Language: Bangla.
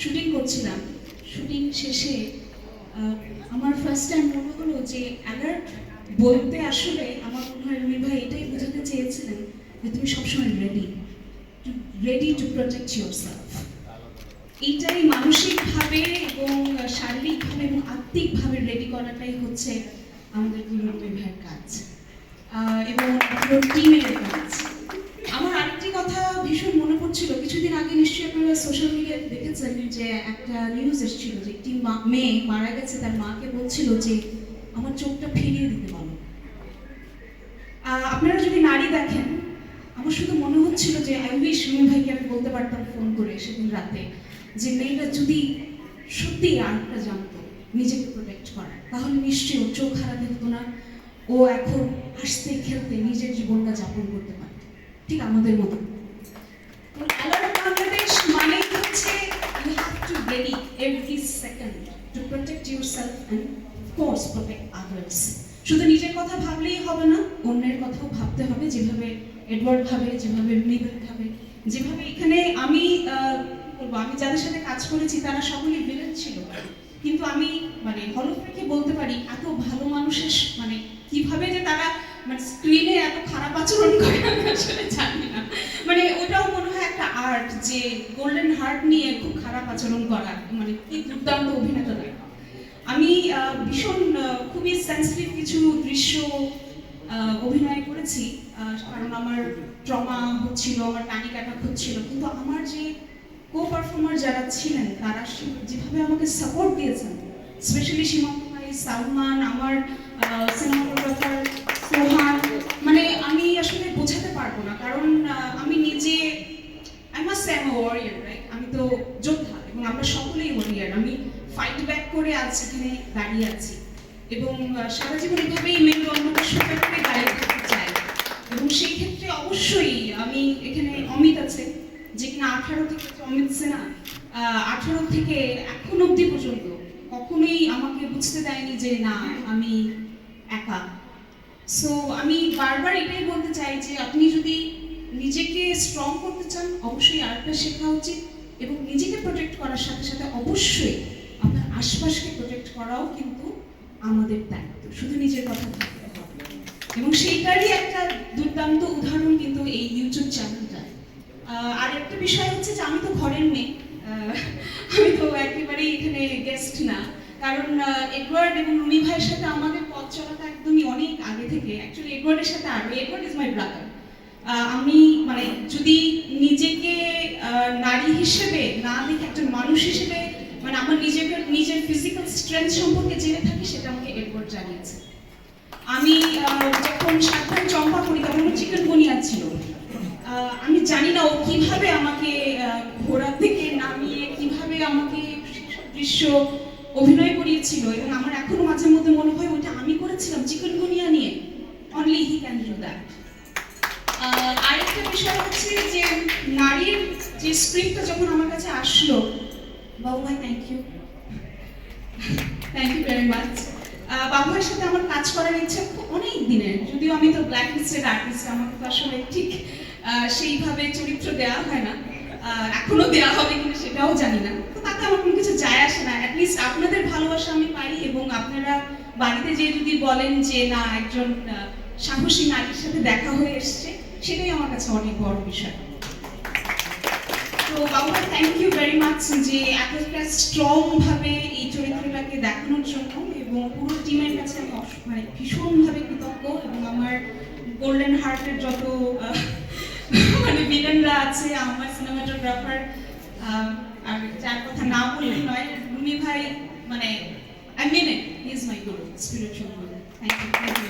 শুটিং করছিলাম। শুটিং শেষে আমার ফার্স্ট টাইম মনে হলো যে অ্যালার্ট বলতে আসলে আমার মনে হয় রুমি ভাই এটাই বোঝাতে চেয়েছিলেন যে তুমি সবসময় ready ready to protect yourself এইটাই মানসিকভাবে এবং শারীরিকভাবে এবং আত্মিকভাবে রেডি করাটাই হচ্ছে আমাদের রুমি ভাইয়ের কাজ। এবং টিমের কাজ পড়ছিল কিছুদিন আগে নিশ্চয়ই আপনারা সোশ্যাল মিডিয়াতে দেখেছেন যে একটা নিউজ এসেছিল যে একটি মেয়ে মারা গেছে, তার মাকে বলছিল যে আমার চোখটা ফিরিয়ে দিতে বলো। আপনারা যদি নারী দেখেন, আমার শুধু মনে হচ্ছিল যে আই উইশ রুমি ভাইকে আমি বলতে পারতাম ফোন করে সেদিন রাতে যে মেয়েটা যদি সত্যি আর্টটা জানতো, নিজেকে প্রোটেক্ট করার, তাহলে নিশ্চয়ই ওর চোখ হারাতে হতো না, ও এখন হাসতে খেলতে নিজের জীবনটা যাপন করতে পারত। ঠিক আমাদের মতো তো অ্যালার্ট বাংলাদেশ মানেই হচ্ছে you have to ready every second to yourself and course protect others শুধু নিজের কথা ভাবলেই হবে না, অন্যের কথাও ভাবতে হবে। যেভাবে এডওয়ার্ড ভাবে, যেভাবে মিবেল ভাবে, যেভাবে এখানে আমি আমি যাদের সাথে কাজ করেছি, তারা সকলেই ভিলেন ছিল। কিন্তু আমি মানে হলফ রেখে বলতে পারি, এত ভালো মানুষের মানে কীভাবে যে তারা মানে স্ক্রিনে এত খারাপ আচরণ করে, আমি আসলে জানি না। মানে ওটাও মনে হয় একটা আর্ট যে গোল্ডেন হার্ট নিয়ে খুব খারাপ আচরণ করা মানে কি দুর্দান্ত অভিনেতা তারা। আমি ভীষণ খুবই সেন্সিটিভ কিছু দৃশ্য অভিনয় করেছি। কারণ আমার ট্রমা হচ্ছিল, আমার প্যানিক অ্যাটাক হচ্ছিল। কিন্তু আমার যে কো পারফর্মার যারা ছিলেন, তারা যেভাবে আমাকে সাপোর্ট দিয়েছেন স্পেশালি সীমান্ত ভাই সালমান, আমার সিনেমাটোগ্রাফার সোহান মানে আমি আসলে বোঝাতে পারব না কারণ আহ, আমি নিজে I must say am warrior right আমি তো যোদ্ধা এবং আমরা সকলেই ওয়ারিয়ার আমি ফাইট ব্যাক করে আজ এখানে দাঁড়িয়ে আছি। এবং সারা জীবন এভাবেই মেরুদণ্ডটা সোজা করে দাঁড়িয়ে থাকতে চাই। এবং সেই ক্ষেত্রে অবশ্যই আমি এখানে অমিত আছে, যে কিনা আঠারো থেকে অমিত সেনা আঠারো থেকে এখন অবধি পর্যন্ত কখনোই আমাকে বুঝতে দেয়নি যে না, আমি একা। সো আমি বারবার এটাই বলতে চাই যে আপনি যদি নিজেকে স্ট্রং করতে চান, অবশ্যই আরেকটা শেখা উচিত এবং নিজেকে প্রোটেক্ট করার সাথে সাথে অবশ্যই আপনার আশপাশকে প্রোটেক্ট করাও কিন্তু আমাদের দায়িত্ব। শুধু নিজের কথা ভাবতে হবে এবং সেইটারই একটা দুর্দান্ত উদাহরণ কিন্তু এই ইউটিউব চ্যানেলটা আর একটা বিষয় হচ্ছে যে আমি তো ঘরের মেয়ে। আমি তো একেবারেই এখানে গেস্ট না। কারণ এডওয়ার্ড এবং রুমি ভাইয়ের সাথে আমাদের পথ চলাটা একদমই অনেক আগে থেকে। অ্যাকচুয়ালি এডওয়ার্ডের সাথে আরও এডওয়ার্ড ইজ মাই ব্রাদার আমি মানে যদি নিজেকে নারী হিসেবে না দেখে একটা মানুষ হিসেবে মানে আমার নিজের নিজের ফিজিক্যাল স্ট্রেংথ সম্পর্কে জেনে থাকি, সেটা আমাকে এডওয়ার্ড জানিয়েছে। আমি যখন সাতক্ষণ চম্পা করি তখন চিকেন গুনিয়া ছিল। আমি জানি না ও কীভাবে আমাকে ঘোড়া থেকে নামিয়ে কীভাবে আমাকে দৃশ্য অভিনয় করিয়েছিল, এবং আমার এখনও মাঝে মধ্যে মনে হয় ওটা আমি করেছিলাম চিকেন গুনিয়া নিয়ে। Only he can do that আরেকটা বিষয় হচ্ছে যে, নারীর যে স্ক্রিপ্টটা যখন আমার কাছে আসলো বাবু ভাই thank you thank you very much বাবু ভাইয়ের সাথে আমার কাজ করার ইচ্ছা অনেক দিনের, যদিও আমি তো ব্ল্যাক লিস্টেড আর্টিস্ট আমাকে তো আসলে ঠিক সেইভাবে চরিত্র দেওয়া হয় না। এখনও দেওয়া হবে কিনা সেটাও জানি না। তো তাতে আমার কোনো কিছু যায় আসে না। অ্যাটলিস্ট আপনাদের ভালোবাসা আমি পাই এবং আপনারা বাড়িতে যে যদি বলেন যে, না, একজন সাহসী নারীর সাথে দেখা হয়ে এসছে, সেটাই আমার কাছে অনেক বড় বিষয়। তো বাবুরা থ্যাংক ইউ ভেরি মাচ যে এতটা স্ট্রং ভাবে এই চরিত্রটাকে দেখানোর জন্য এবং পুরো টিমের কাছে আমি মানে ভীষণভাবে কৃতজ্ঞ এবং আমার গোল্ডেন হার্টের যত মানে ভিলেনরা আছে, আমার সিনেমাটোগ্রাফার আর যার কথা না বললেই নয়, রুমি ভাই মানে I mean it is my Guru spiritual Guru thank you